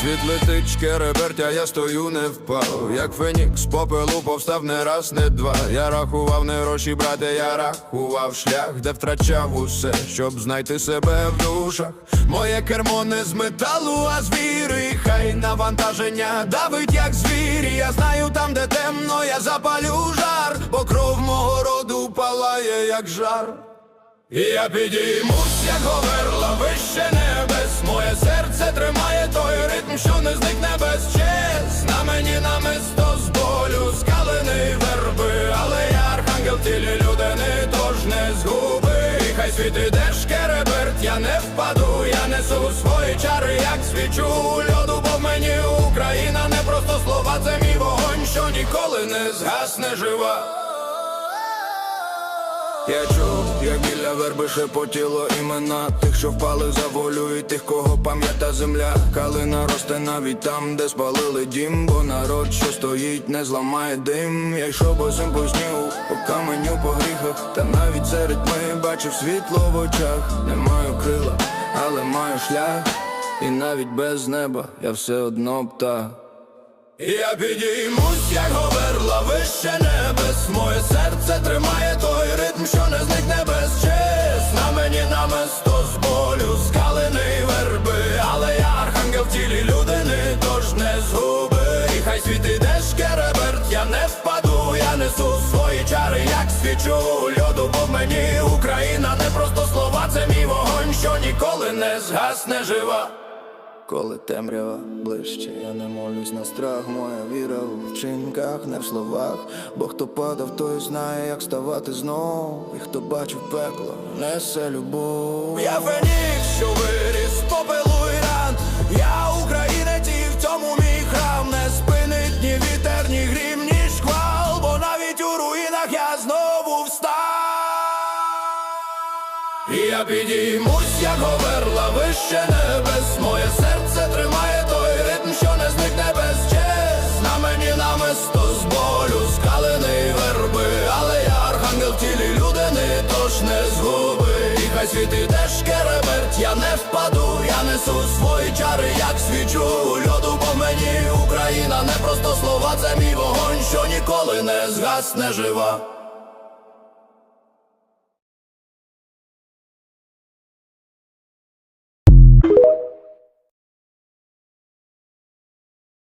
Світ летить, шкереберть, а я стою, не впав. Як фенікс, попелу повстав не раз, не два. Я рахував не гроші, брате, я рахував шлях, де втрачав усе, щоб знайти себе в душах. Моє кермо не з металу, а з віри. Хай навантаження давить, як звірі. Я знаю там, де темно, я запалю жар, бо кров мого роду палає, як жар. І я підіймусь, як говерла, вище небес. Не зникне без чес. На мені намисто з болю, скалений верби, але я архангел тілі людини, тож не згуби. І Хай світ іде шкереберть, я не впаду, я несу свої чари, як свічу льоду, бо в мені Україна не просто слова, це мій вогонь, що ніколи не згасне жива. Я чув, як біля верби шепотіло імена Тих, що впали за волю і тих, кого пам'ята земля. Калина росте навіть там, де спалили дім Бо народ, що стоїть, не зламає дим. Я йшов босим по снігу, по каменю, по гріхах Та навіть серед ми бачив світло в очах. Не маю крила, але маю шлях І навіть без неба я все одно птах я підіймусь, як говерла, вище небес. Моє серце тримає той ритм, що не зникне без чес. На мені намисто з болю, скалений верби. Але я архангел в тілі людини, тож не згуби. І хай світ іде шкереберть, я не впаду, я несу свої чари, як свічу. Льоду, бо в мені Україна не просто слова, це мій вогонь, що ніколи не згасне жива коли темрява ближче, я не молюсь на страх, моя віра в вчинках, не в словах. Бо хто падав, той знає, як ставати знов. І хто бачив пекло, несе любов. Я фенікс, що виріс з попелу і ран. Я українець і в цьому мій храм не спинить ні вітер, ні грім, ні шквал, бо навіть у руїнах я знову встав. І я підіймусь, як говерла, вище небес Моє хай світ іде шкереберть, я не впаду, я несу свої чари, як свічу льоду, бо мені Україна не просто слова, це мій вогонь, що ніколи не згасне жива